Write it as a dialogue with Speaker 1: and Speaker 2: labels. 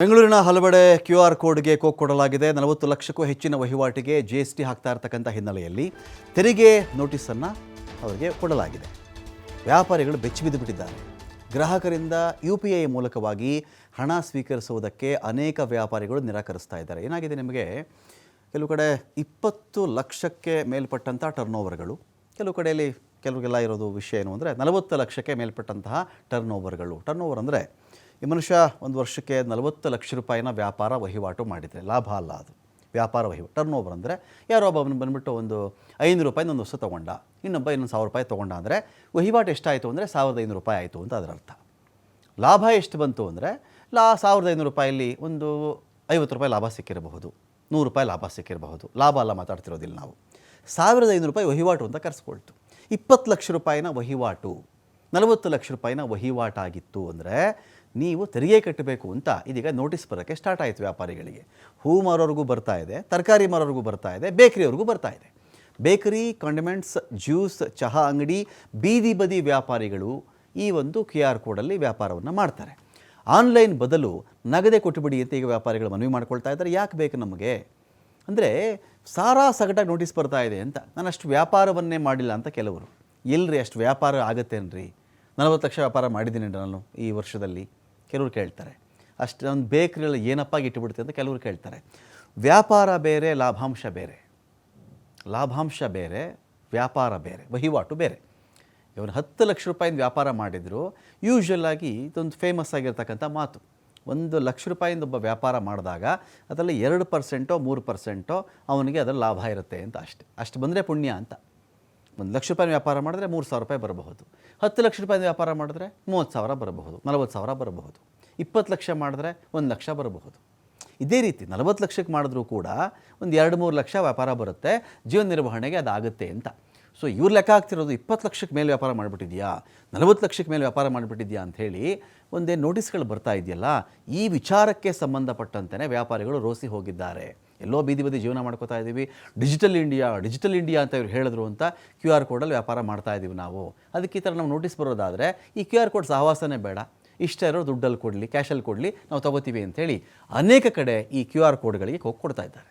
Speaker 1: ಬೆಂಗಳೂರಿನ ಹಲವೆಡೆ Q R ಕೋಡ್ಗೆ ಕೋಕ್ ಕೊಡಲಾಗಿದೆ. ನಲವತ್ತು ಲಕ್ಷಕ್ಕೂ ಹೆಚ್ಚಿನ ವಹಿವಾಟಿಗೆ ಜಿ ಎಸ್ ಟಿ ಹಾಕ್ತಾ ಇರ್ತಕ್ಕಂಥ ಹಿನ್ನೆಲೆಯಲ್ಲಿ ತೆರಿಗೆ ನೋಟಿಸನ್ನು ಅವರಿಗೆ ಕೊಡಲಾಗಿದೆ. ವ್ಯಾಪಾರಿಗಳು ಬೆಚ್ಚಿಬಿದ್ದು ಬಿಟ್ಟಿದ್ದಾರೆ. ಗ್ರಾಹಕರಿಂದ ಯು ಪಿ ಐ ಮೂಲಕವಾಗಿ ಹಣ ಸ್ವೀಕರಿಸುವುದಕ್ಕೆ ಅನೇಕ ವ್ಯಾಪಾರಿಗಳು ನಿರಾಕರಿಸ್ತಾ ಇದ್ದಾರೆ. ಏನಾಗಿದೆ ನಿಮಗೆ? ಕೆಲವು ಕಡೆ ಇಪ್ಪತ್ತು ಲಕ್ಷಕ್ಕೆ ಮೇಲ್ಪಟ್ಟಂಥ ಟರ್ನ್ ಓವರ್ಗಳು ಕೆಲವು ಕಡೆಯಲ್ಲಿ ಕೆಲವರಿಗೆಲ್ಲ ಇರೋದು ವಿಷಯ ಏನು ಅಂದರೆ ನಲವತ್ತು ಲಕ್ಷಕ್ಕೆ ಮೇಲ್ಪಟ್ಟಂತಹ ಟರ್ನ್ ಓವರ್ಗಳು ಟರ್ನ್ ಓವರ್ ಅಂದರೆ ಈ ಮನುಷ್ಯ ಒಂದು ವರ್ಷಕ್ಕೆ ನಲವತ್ತು ಲಕ್ಷ ರೂಪಾಯಿನ ವ್ಯಾಪಾರ ವಹಿವಾಟು ಮಾಡಿದರೆ, ಲಾಭ ಅಲ್ಲ ಅದು. ವ್ಯಾಪಾರ ವಹಿವಾಟು ಟರ್ನ್ ಓವರ್ ಅಂದರೆ ಯಾರೋ ಒಬ್ಬ ಬಂದುಬಿಟ್ಟು ಒಂದು ಐನೂರು ರೂಪಾಯಿ ಒಂದು ವಸ್ತು ತೊಗೊಂಡ, ಇನ್ನೊಬ್ಬ ಇನ್ನೊಂದು ಸಾವಿರ ರೂಪಾಯಿ ತೊಗೊಂಡ ಅಂದರೆ ವಹಿವಾಟು ಎಷ್ಟಾಯಿತು ಅಂದರೆ ಸಾವಿರದ ಐನೂರು ರೂಪಾಯಿ ಆಯಿತು ಅಂತ ಅದರ ಅರ್ಥ. ಲಾಭ ಎಷ್ಟು ಬಂತು ಅಂದರೆ, ಲಾ ಸಾವಿರದ ಐನೂರು ರೂಪಾಯಲ್ಲಿ ಒಂದು ಐವತ್ತು ರೂಪಾಯಿ ಲಾಭ ಸಿಕ್ಕಿರಬಹುದು, ನೂರು ರೂಪಾಯಿ ಲಾಭ ಸಿಕ್ಕಿರಬಹುದು. ಲಾಭ ಅಲ್ಲ ಮಾತಾಡ್ತಿರೋದಿಲ್ಲ ನಾವು. ಸಾವಿರದ ಐನೂರು ರೂಪಾಯಿ ವಹಿವಾಟು ಅಂತ ಕರೆಸ್ಕೊಳ್ತು. ಇಪ್ಪತ್ತು ಲಕ್ಷ ರೂಪಾಯಿನ ವಹಿವಾಟು, ನಲವತ್ತು ಲಕ್ಷ ರೂಪಾಯಿನ ವಹಿವಾಟಾಗಿತ್ತು ಅಂದರೆ ನೀವು ತೆರಿಗೆ ಕಟ್ಟಬೇಕು ಅಂತ ಇದೀಗ ನೋಟಿಸ್ ಬರೋಕ್ಕೆ ಸ್ಟಾರ್ಟ್ ಆಯಿತು ವ್ಯಾಪಾರಿಗಳಿಗೆ. ಹೂ ಮಾರೋರಿಗೂ ಬರ್ತಾ ಇದೆ, ತರಕಾರಿ ಮಾರೋರಿಗೂ ಬರ್ತಾ ಇದೆ, ಬೇಕರಿಯವ್ರಿಗೂ ಬರ್ತಾ ಇದೆ. ಬೇಕರಿ ಕಾಂಡಿಮೆಂಟ್ಸ್ ಜ್ಯೂಸ್ ಚಹಾ ಅಂಗಡಿ, ಬೀದಿ ಬದಿ ವ್ಯಾಪಾರಿಗಳು ಈ ಒಂದು ಕ್ಯೂ ಆರ್ ಕೋಡಲ್ಲಿ ವ್ಯಾಪಾರವನ್ನು ಮಾಡ್ತಾರೆ. ಆನ್ಲೈನ್ ಬದಲು ನಗದೆ ಕೊಟ್ಟುಬಿಡಿ ಅಂತ ಈಗ ವ್ಯಾಪಾರಿಗಳು ಮನವಿ ಮಾಡ್ಕೊಳ್ತಾ ಇದ್ದಾರೆ. ಯಾಕೆ ಬೇಕು ನಮಗೆ? ಅಂದರೆ ಸಾರಾ ಸಗಟಾಗಿ ನೋಟಿಸ್ ಬರ್ತಾ ಇದೆ ಅಂತ. ನಾನು ಅಷ್ಟು ವ್ಯಾಪಾರವನ್ನೇ ಮಾಡಿಲ್ಲ ಅಂತ ಕೆಲವರು. ಎಲ್ರಿ ಅಷ್ಟು ವ್ಯಾಪಾರ ಆಗತ್ತೇನ್ರಿ? ನಲವತ್ತು ಲಕ್ಷ ವ್ಯಾಪಾರ ಮಾಡಿದ್ದೀನಿ ನಾನು ಈ ವರ್ಷದಲ್ಲಿ. ಕೆಲವರು ಕೇಳ್ತಾರೆ. ಅಷ್ಟು ಒಂದು ಬೇಕ್ರಿಯಲ್ಲಿ ಏನಪ್ಪ ಇಟ್ಟುಬಿಡುತ್ತೆ ಅಂತ ಕೆಲವರು ಕೇಳ್ತಾರೆ. ವ್ಯಾಪಾರ ಬೇರೆ, ಲಾಭಾಂಶ ಬೇರೆ. ಲಾಭಾಂಶ ಬೇರೆ, ವ್ಯಾಪಾರ ಬೇರೆ, ವಹಿವಾಟು ಬೇರೆ. ಇವನು ಹತ್ತು ಲಕ್ಷ ರೂಪಾಯಿಂದ ವ್ಯಾಪಾರ ಮಾಡಿದ್ರು ಯೂಶ್ವಲ್ ಆಗಿ ಇದೊಂದು ಫೇಮಸ್ ಆಗಿರ್ತಕ್ಕಂಥ ಮಾತು. ಒಂದು ಲಕ್ಷ ರೂಪಾಯಿಂದ ಒಬ್ಬ ವ್ಯಾಪಾರ ಮಾಡಿದಾಗ ಅದರಲ್ಲಿ ಎರಡು ಪರ್ಸೆಂಟೋ ಮೂರು ಪರ್ಸೆಂಟೋ ಅವನಿಗೆ ಅದರ ಲಾಭ ಇರುತ್ತೆ ಅಂತ ಅಷ್ಟೆ. ಅಷ್ಟು ಬಂದರೆ ಪುಣ್ಯ ಅಂತ. ಒಂದು ಲಕ್ಷ ರೂಪಾಯಿ ವ್ಯಾಪಾರ ಮಾಡಿದ್ರೆ ಮೂರು ಸಾವಿರ ರೂಪಾಯಿ ಬರಬಹುದು. ಹತ್ತು ಲಕ್ಷ ರೂಪಾಯಿ ವ್ಯಾಪಾರ ಮಾಡಿದ್ರೆ ಮೂವತ್ತು ಸಾವಿರ ಬರಬಹುದು, ನಲವತ್ತು ಸಾವಿರ ಬರಬಹುದು, ಇಪ್ಪತ್ತು ಲಕ್ಷ ಮಾಡಿದ್ರೆ ಒಂದು ಲಕ್ಷ ಬರಬಹುದು. ಇದೇ ರೀತಿ ನಲವತ್ತು ಲಕ್ಷಕ್ಕೆ ಮಾಡಿದ್ರೂ ಕೂಡ ಒಂದು ಎರಡು ಮೂರು ಲಕ್ಷ ವ್ಯಾಪಾರ ಬರುತ್ತೆ, ಜೀವನ ನಿರ್ವಹಣೆಗೆ ಅದಾಗುತ್ತೆ ಅಂತ. ಸೊ ಇವ್ರು ಲೆಕ್ಕ ಆಗ್ತಿರೋದು ಇಪ್ಪತ್ತು ಲಕ್ಷಕ್ಕೆ ಮೇಲೆ ವ್ಯಾಪಾರ ಮಾಡಿಬಿಟ್ಟಿದ್ಯಾ, ನಲವತ್ತು ಲಕ್ಷಕ್ಕೆ ಮೇಲೆ ವ್ಯಾಪಾರ ಮಾಡಿಬಿಟ್ಟಿದ್ಯಾ ಅಂಥೇಳಿ ಒಂದೇ ನೋಟಿಸ್ಗಳು ಬರ್ತಾ ಇದೆಯಲ್ಲ, ಈ ವಿಚಾರಕ್ಕೆ ಸಂಬಂಧಪಟ್ಟಂತೆಯೇ ವ್ಯಾಪಾರಿಗಳು ರೋಸಿ ಹೋಗಿದ್ದಾರೆ. ಎಲ್ಲೋ ಬೀದಿ ಬದಿ ಜೀವನ ಮಾಡ್ಕೋತಾ ಇದ್ದೀವಿ ಡಿಜಿಟಲ್ ಇಂಡಿಯಾ ಡಿಜಿಟಲ್ ಇಂಡಿಯಾ ಅಂತ ಇವ್ರು ಹೇಳಿದ್ರು ಅಂತ ಕ್ಯೂ ಆರ್ ಕೋಡಲ್ಲಿ ವ್ಯಾಪಾರ ಮಾಡ್ತಾ ಇದ್ದೀವಿ ನಾವು. ಅದಕ್ಕೆ ಈ ಥರ ನಾವು ನೋಟಿಸ್ ಬರೋದಾದರೆ, ಈ ಕ್ಯೂ ಆರ್ ಕೋಡ್ ಸಹವಾಸನೇ ಬೇಡ. ಇಷ್ಟೇ ಇರೋ ದುಡ್ಡಲ್ಲಿ ಕೊಡಲಿ, ಕ್ಯಾಶಲ್ಲಿ ಕೊಡಲಿ, ನಾವು ತಗೋತೀವಿ ಅಂಥೇಳಿ ಅನೇಕ ಕಡೆ ಈ ಕ್ಯೂ ಆರ್ ಕೋಡ್ಗಳಿಗೆ ಕೊಡ್ತಾ ಇದ್ದಾರೆ.